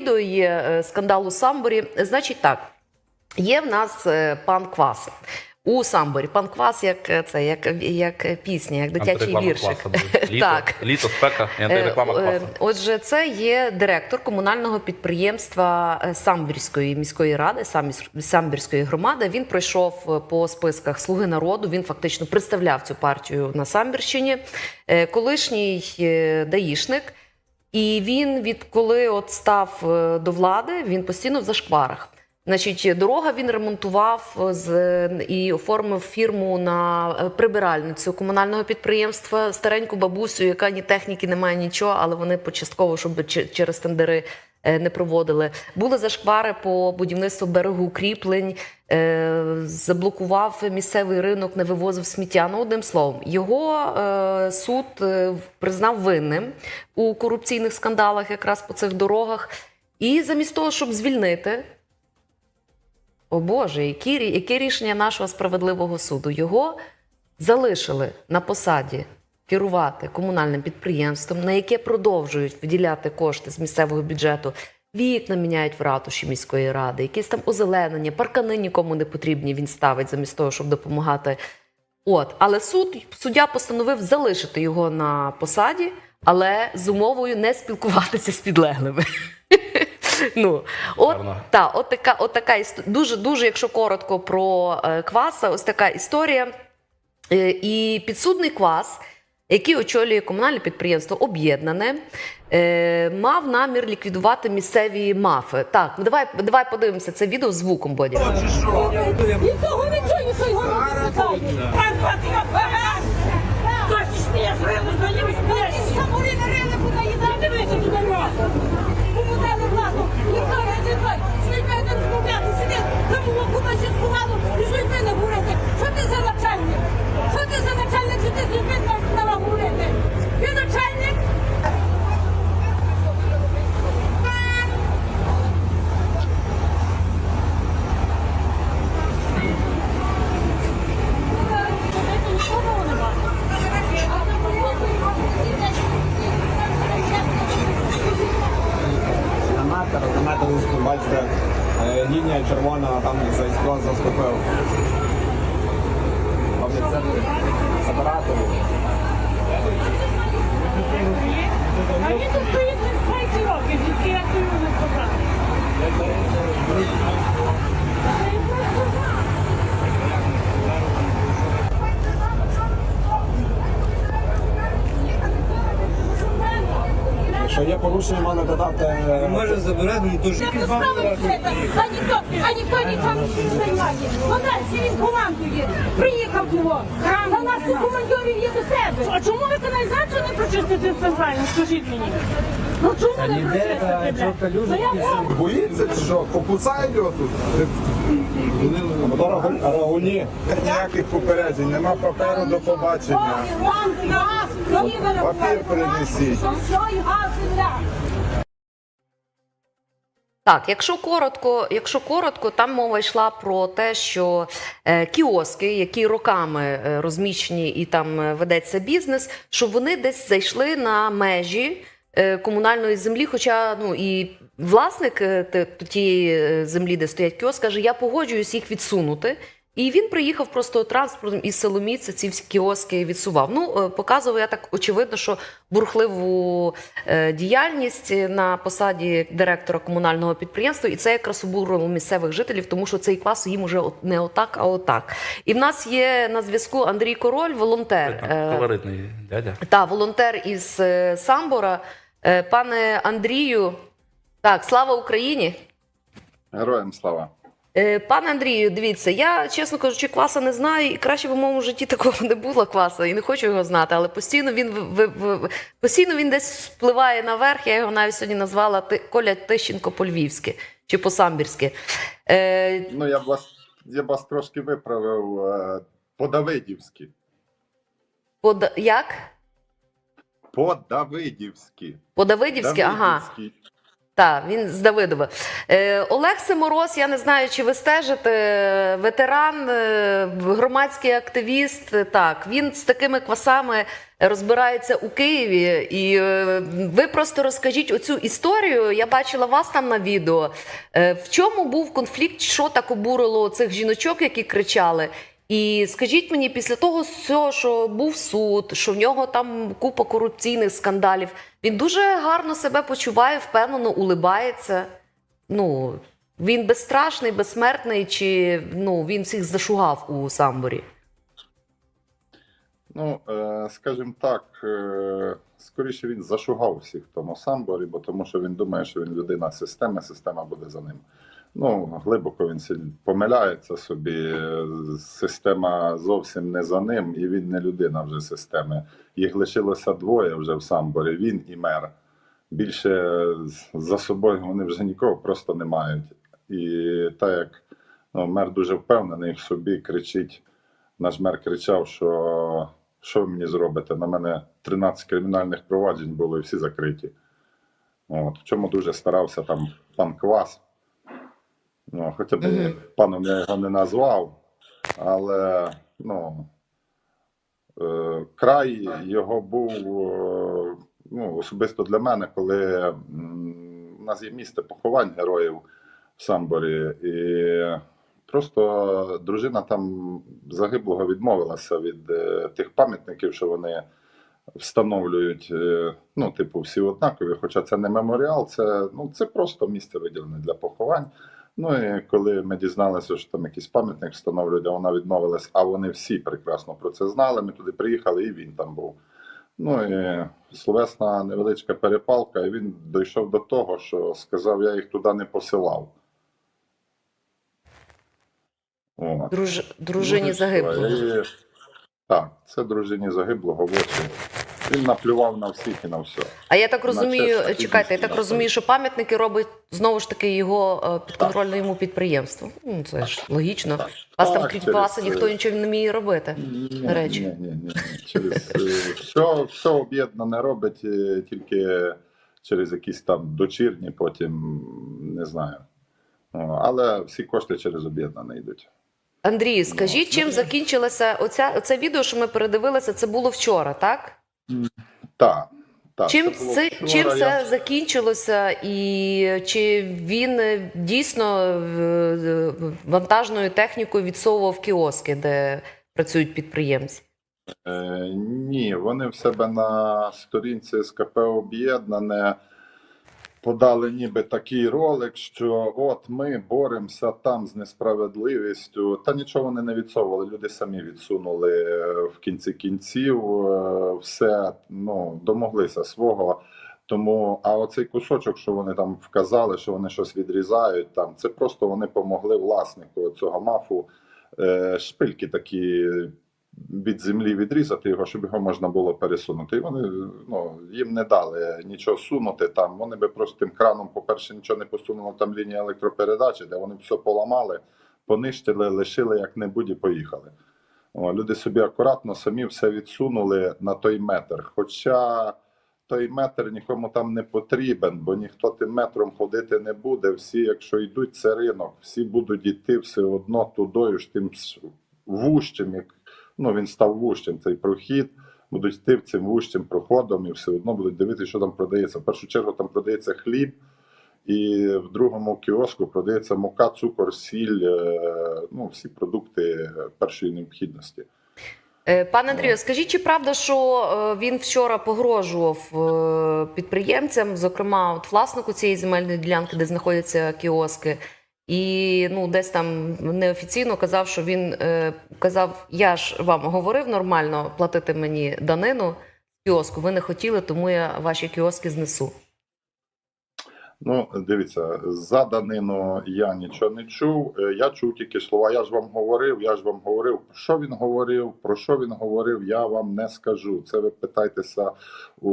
відео є е, скандал у Самборі. Значить так, є в нас е, пан Квас. У Самборі пан Квас, як е, це, як, як пісня, як дитячий віршик. Літо, Так. літо, спека і антиреклама Е, е. Отже, це є директор комунального підприємства Самбірської міської ради, Самбірської громади. Він пройшов по списках Слуги народу. Він фактично представляв цю партію на Самбірщині. Колишній даїшник. І він, відколи от став е, до влади, він постійно в зашкварах. Значить, дорога він ремонтував е, з і оформив фірму на е, прибиральницю комунального підприємства стареньку бабусю, яка ні техніки немає нічого, але вони почастково, щоб через тендери е, не проводили. Були зашквари по будівництву берегу укріплень, е, заблокував місцевий ринок, не вивозив сміття. Ну, одним словом, його суд признав винним у корупційних скандалах, якраз по цих дорогах. І замість того, щоб звільнити. О Боже, які, яке рішення нашого справедливого суду? Його залишили на посаді керувати комунальним підприємством, на яке продовжують виділяти кошти з місцевого бюджету. Вікна міняють в ратуші міської ради, якісь там озеленення, паркани нікому не потрібні. Він ставить замість того, щоб допомагати. От, але суд суддя постановив залишити його на посаді, але з умовою не спілкуватися з підлеглими. Ну, от, та, от така, от така дуже, дуже, якщо коротко про е, кваса, ось така історія. Е, і підсудний квас, який очолює комунальне підприємство Об'єднане, е, мав намір ліквідувати місцеві мафи. Так, ну, давай, давай подивимося це відео з звуком. Нікого не чую, що його не було куди ще сховало, і з людьми не. Що ти за начальник? Що ти за начальник, що ти з людьми не стала говорити? Ти начальник? Аматор, аматор, бачите, е, лінія червона, там за хто заступив. Мабуть, це сепаратор. А він тут стоїть не 20 років, тільки я цю не сказав. Якщо є порушення, можна додати. е, Може забирати, ну так, а ніхто, а ніхто нічого не займає. Вона він командує. Приїхав його. Та нас тут командирів є до себе. А чому ви каналізацію не прочистите центрально? Скажіть мені. Ну чому не прочистите? Ну я можу. Боїться чи що? Покусають його тут? Або. Ніяких попереджень, нема паперу до побачення. Ой, газ, їде Папір принесіть. Що. Так, якщо коротко, якщо коротко, там мова йшла про те, що е, кіоски, які роками е, розміщені і там е, ведеться бізнес, щоб вони десь зайшли на межі комунальної землі. Хоча ну і власник тієї землі, де стоять кіоски, каже, я погоджуюсь їх відсунути. І він приїхав просто транспортом із Соломіця ці всі кіоски відсував. Ну, е, показував я так очевидно, що бурхливу е, діяльність на посаді директора комунального підприємства, і це якраз обурило місцевих жителів, тому що цей клас їм уже не отак, а отак. І в нас є на зв'язку Андрій Король, волонтер. е, Колоритний дядя. та волонтер із Самбора. Пане Андрію, так, слава Україні! Героям слава. Е, Пане Андрію, дивіться, я чесно кажучи, кваса не знаю, і краще б в моєму житті такого не було кваса, і не хочу його знати, але постійно він в, в, в- постійно він десь впливає наверх. Я його навіть сьогодні назвала Коля Тищенко по-львівськи чи по-самбірськи. Е, Ну я б вас, я б вас трошки виправив е, по-давидівськи. по, як? По-давидівськи. По-давидівськи, ага. Так, він з Давидова. Е, Олег Семороз, я не знаю, чи ви стежите, ветеран, е, громадський активіст. е, Так, він з такими квасами розбирається у Києві. І е, ви просто розкажіть оцю історію. Я бачила вас там на відео. Е, в чому був конфлікт? Що так обурило цих жіночок, які кричали? І скажіть мені, після того що був суд, що в нього там купа корупційних скандалів, він дуже гарно себе почуває, впевнено улибається. Ну, він безстрашний, безсмертний, чи ну, він всіх зашугав у самборі? Ну, е, скажімо так, е, скоріше він зашугав всіх в тому самборі, бо тому що він думає, що він людина системи, система буде за ним. Ну, глибоко він помиляється собі. Система зовсім не за ним, і він не людина вже системи. Їх лишилося двоє вже в самборі: він і мер. Більше за собою вони вже нікого просто не мають. І так як ну, мер дуже впевнений в собі, кричить. Наш мер кричав, що що ви мені зробите? На мене 13 кримінальних проваджень було і всі закриті. От, в чому дуже старався там пан Квас. Ну, хоча б Мгм. паном я його не назвав, але ну, е, край його був е, ну, особисто для мене, коли м, у нас є місце поховань героїв в Самборі, і просто дружина там загиблого відмовилася від е, тих пам'ятників, що вони встановлюють, е, ну, типу, всі однакові, хоча це не меморіал, це, ну, це просто місце виділене для поховань. Ну і коли ми дізналися, що там якийсь пам'ятник встановлюють, а вона відмовилась, а вони всі прекрасно про це знали. Ми туди приїхали, і він там був. Ну і словесна невеличка перепалка, і він дійшов до того, що сказав, я їх туди не посилав. Друж... Дружині загиблого. І- Так, це дружині загиблого очі. Він наплював на всіх і на все. А я так розумію, чесно, чекайте, я так розумію, що пам'ятники робить знову ж таки його е, підконтрольне йому підприємство. Ну, це ж логічно. Так. Вас там Так, крім через, класу ніхто е, нічого не вміє робити. Ні, речі. Ні, ні, ні, ні. Через, все, все об'єднане робить е, тільки через якісь там дочірні, потім не знаю. Але всі кошти через об'єднане йдуть. Андрій, скажіть, Ну, чим закінчилося оця оце відео, що ми передивилися? Це було вчора, так? Так. так Чим це це чим це закінчилося, і чи він е, дійсно е, вантажною технікою відсовував кіоски, де працюють підприємці? Е, ні, вони в себе на сторінці СКП об'єднане подали ніби такий ролик, що от ми боремося там з несправедливістю. Та нічого вони не відсовували. Люди самі відсунули е, в кінці кінців. е, Все ну домоглися свого. Тому, а оцей кусочок, що вони там вказали, що вони щось відрізають, там це просто вони помогли власнику цього мафу е, шпильки такі від землі відрізати його, щоб його можна було пересунути. І вони ну, їм не дали нічого сунути там. Вони би просто тим краном, по-перше, нічого не посунули, там лінія електропередачі, де вони все поламали, понищили, лишили як-небудь і поїхали. О, люди собі акуратно самі все відсунули на той метр. Хоча той метр нікому там не потрібен, бо ніхто тим метром ходити не буде. Всі, якщо йдуть, це ринок, всі будуть йти все одно тудою ж тим вущим, як ну він став вущим цей прохід. Будуть йти цим вущим проходом і все одно будуть дивитися, що там продається. В першу чергу там продається хліб, і в другому кіоску продається мука, цукор, сіль, е, ну всі продукти першої необхідності. Е, Пане Андрію, скажіть, чи правда, що е, він вчора погрожував підприємцям, зокрема, от власнику цієї земельної ділянки, де знаходяться кіоски, і ну десь там неофіційно казав, що він е, казав: я ж вам говорив нормально платити мені данину кіоску. Ви не хотіли, тому я ваші кіоски знесу. Ну, дивіться, за данину я нічого не чув. Е, Я чув тільки слова. Я ж вам говорив, я ж вам говорив. Що він говорив, про що він говорив, я вам не скажу. Це ви питайтеся у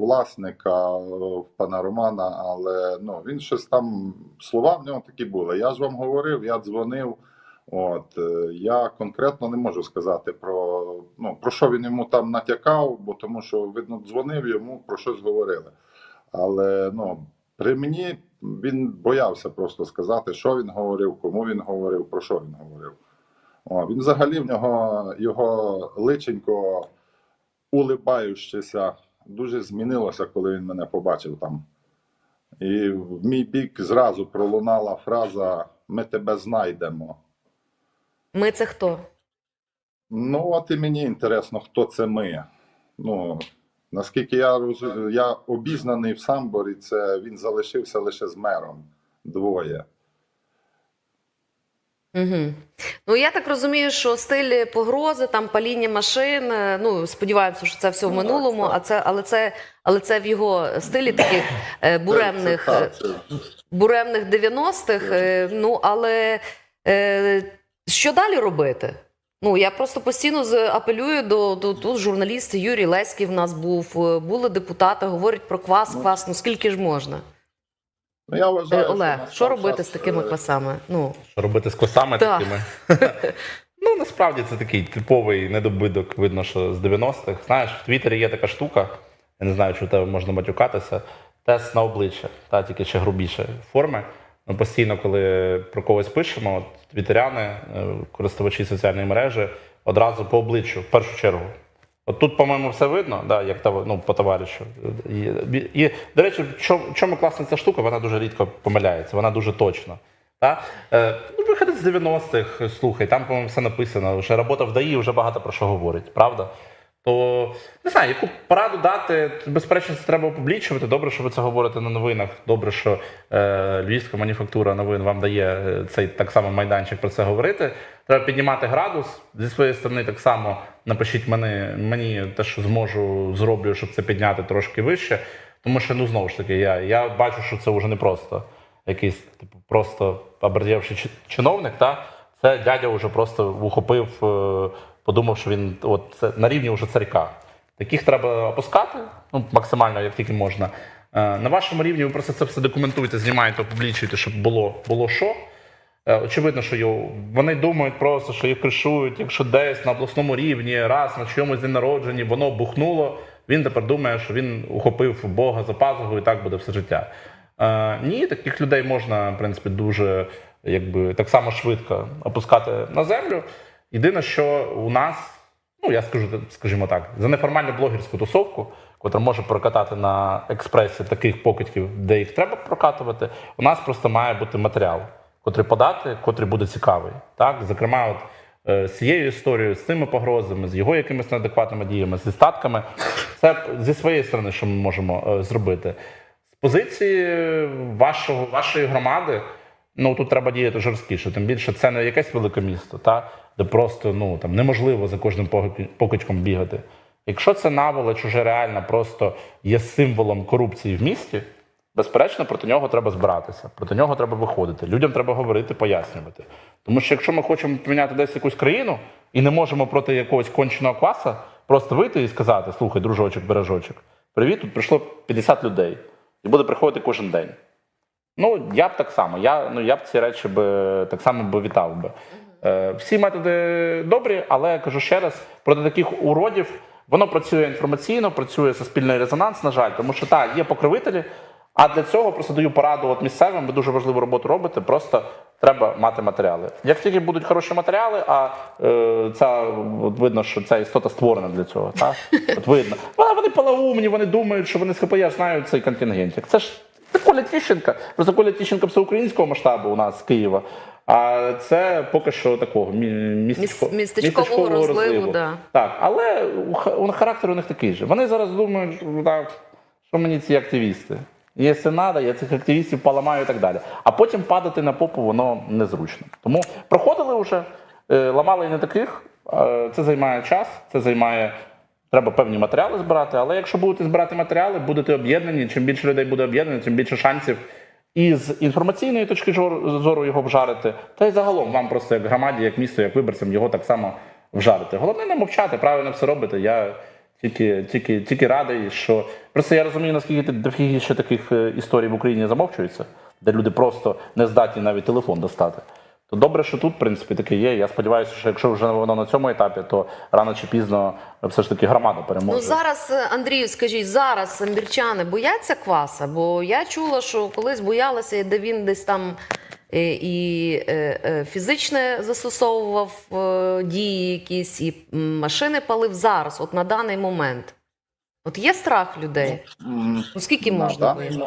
власника е, в пана Романа, але ну він щось там слова в нього такі були. Я ж вам говорив, я дзвонив. От е, я конкретно не можу сказати про ну про що він йому там натякав, бо тому що видно дзвонив йому про щось говорили. Але ну При мені він боявся просто сказати, що він говорив, кому він говорив, про що він говорив. О, він взагалі в нього його личенько улибаючися дуже змінилося, коли він мене побачив там. І в мій бік зразу пролунала фраза Ми тебе знайдемо. Ми це хто? Ну, от і мені інтересно, хто це ми. Ну, наскільки я роз- я обізнаний в Самборі, це він залишився лише з мером. Двоє. Угу. Ну я так розумію, що стиль погрози, там паління машин. е, Ну сподіваємося, що це все в Ну, так, минулому, так. а це, але це, але це в його стилі таких е, буремних, Це, це, е, це, буремних 90-х. е, Ну але що далі робити? Ну я просто постійно з- апелюю до, до тут журналіст Юрій Леський в нас був, е, були депутати, говорять про квас, Ну, квас. Ну скільки ж можна? ну, я Е, вважаю, Олег, настав що робити час, з такими е, квасами? Ну Що робити з косами Так. такими? ну, насправді це такий типовий недобиток, видно, що з 90-х. Знаєш, в Твіттері є така штука, я не знаю, чи в тебе можна матюкатися. Тест на обличчя, та тільки ще грубіше форми. Ми постійно, коли про когось пишемо, от, твіттеряни, е, користувачі соціальної мережі, одразу по обличчю, в першу чергу. От тут, по-моєму, все видно, да, як ну, по товаришу. І, і, до речі, чому, чому класна ця штука, вона дуже рідко помиляється, вона дуже точна. Та? Е, ну, виходить з 90-х, слухай, там, по-моєму, все написано. Вже робота в ДАІ вже багато про що говорить, правда? То не знаю, яку пораду дати, безперечно, це треба опублічувати. Добре, що ви це говорите на новинах. Добре, що е, Львівська мануфактура новин вам дає е, цей так само майданчик про це говорити. Треба піднімати градус. Зі своєї сторони, так само напишіть мені, мені те, що зможу, зроблю, щоб це підняти трошки вище. Тому що, ну знову ж таки, я, я бачу, що це вже не просто якийсь типу, просто обердівший чиновник. Та? Це дядя вже просто ухопив, е, подумав, що він от на рівні вже царька. Таких треба опускати ну, максимально, як тільки можна. Е, На вашому рівні ви просто це все документуєте, знімаєте, опублічуєте, щоб було, було що. Е, Очевидно, що його- вони думають просто, що їх кришують, якщо десь на обласному рівні, раз на чомусь день народженні, воно бухнуло. Він тепер думає, що він ухопив Бога за пазуху і так буде все життя. Е, ні, таких людей можна, в принципі, дуже якби так само швидко опускати на землю. Єдине, що у нас, ну я скажу, скажімо так, за неформальну блогерську тусовку, котра може прокатати на експресі таких покидьків, де їх треба прокатувати, у нас просто має бути матеріал, котрий подати, котрий буде цікавий. Так, зокрема, от е, з цією історією, з цими погрозами, з його якимись неадекватними діями, зі статками, це зі своєї сторони, що ми можемо е, зробити. З позиції вашого, вашої громади, ну тут треба діяти жорсткіше. Тим більше це не якесь велике місто, та, де просто ну, там, неможливо за кожним покид- покидьком бігати. Якщо це наволоч уже реально просто є символом корупції в місті, безперечно, проти нього треба збиратися, проти нього треба виходити. Людям треба говорити, пояснювати. Тому що якщо ми хочемо поміняти десь якусь країну і не можемо проти якогось конченого класа просто вийти і сказати: слухай, дружочок, бережочок, привіт, тут прийшло 50 людей і буде приходити кожен день. Ну, я б так само. Я, ну, я б ці речі би так само би вітав би. Е, всі методи добрі, але я кажу ще раз, проти таких уродів воно працює інформаційно, працює суспільний резонанс, на жаль, тому що так, є покровителі. А для цього просто даю пораду от місцевим, ви дуже важливу роботу робите, просто треба мати матеріали. Як тільки будуть хороші матеріали, а е, ця, от видно, що ця істота створена для цього. Так? От видно. Вона, вони полоумні, вони думають, що вони з ХП знають цей контингент. Це ж Коля Тіщенка. Просто Коля Тіщенка всеукраїнського масштабу у нас з Києва. А це поки що такого містечко, Міс- містечкового розливу, да. Так, але характер у них такий же. Вони зараз думають, що, так, що мені ці активісти. Якщо треба, я цих активістів поламаю і так далі. А потім падати на попу воно незручно. Тому проходили вже, е, ламали і не таких. Це займає час, це займає. Треба певні матеріали збирати, але якщо будете збирати матеріали, будете об'єднані. Чим більше людей буде об'єднані, тим більше шансів і з інформаційної точки зору його вжарити, та й загалом вам просто як громаді, як місту, як виборцям його так само вжарити. Головне не мовчати, правильно все робите. Я тільки, тільки, тільки радий, що просто я розумію, наскільки дофіги ще таких е, історій в Україні замовчується, де люди просто не здатні навіть телефон достати. То добре, що тут, в принципі, таке є. Я сподіваюся, що якщо вже воно на цьому етапі, то рано чи пізно все ж таки громада переможе. Ну зараз, е, Андрію, скажіть, зараз самбірчани бояться кваса? Бо я чула, що колись боялися, де він десь там е, і е, е, фізичне застосовував е, дії якісь, і машини палив зараз, от на даний момент. От є страх людей? Ну скільки на можна даний,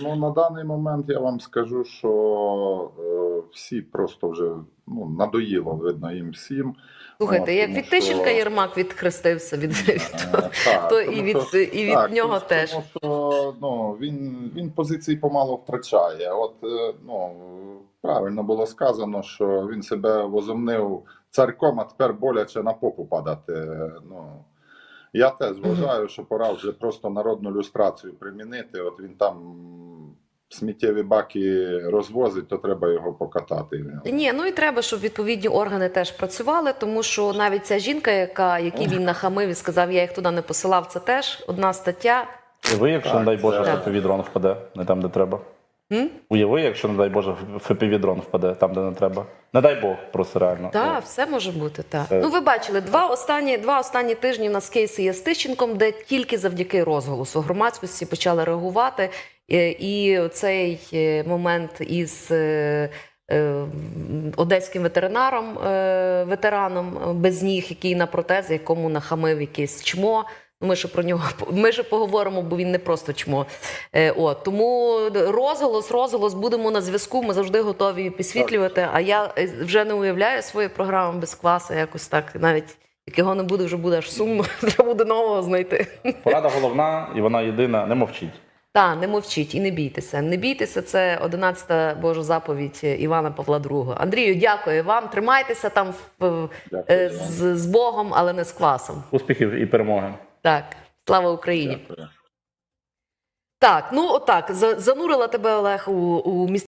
ну, на даний момент я вам скажу, що е, всі просто вже ну, надоїло, видно, їм всім. Слухайте, От, як тому від Тищенка Єрмак відхрестився від, від Е, так, то тому і від, що- і від так, нього тому теж. що ну, він, він позиції помалу втрачає. От е, ну, правильно було сказано, що він себе возомнив царком, а тепер боляче на попу падати. Ну, я теж вважаю, що пора вже просто народну люстрацію примінити. От він там сміттєві баки розвозить, то треба його покатати. Ні, ну і треба, щоб відповідні органи теж працювали, тому що навіть ця жінка, яка якій він нахамив і сказав, я їх туди не посилав, це теж одна стаття. Уяви, якщо, Так, не дай Боже, це- ФПВ дрон впаде, не там, де треба. М? Уяви, якщо, не дай Боже, ФПВ дрон впаде там, де не треба. Не дай Бог, просто реально. Так, все може бути. Так. Це- Ну, ви бачили, два останні, два останні тижні в нас кейси є з Тищенком, де тільки завдяки розголосу громадськості почали реагувати. Е, І цей е, момент із е, одеським ветеринаром, ветераном без ніг, який на протезі, якому нахамив якесь чмо. Ми ще про нього ми ще поговоримо, бо він не просто чмо. Е, от тому розголос, розголос будемо на зв'язку. Ми завжди готові підсвітлювати. А я е, вже не уявляю свою програму без кваса. Якось так, навіть як його не буде, вже буде аж сумно. Треба буде нового знайти. Порада головна, і вона єдина, не мовчіть. Та не мовчіть і не бійтеся. Не бійтеся, це 11-та Божа заповідь Івана Павла II. Андрію, дякую вам. Тримайтеся там в- Дякую е, з, з Богом, але не з квасом. Успіхів і перемоги. Так, слава Україні. Дякую. Так, ну отак, занурила тебе Олег у, у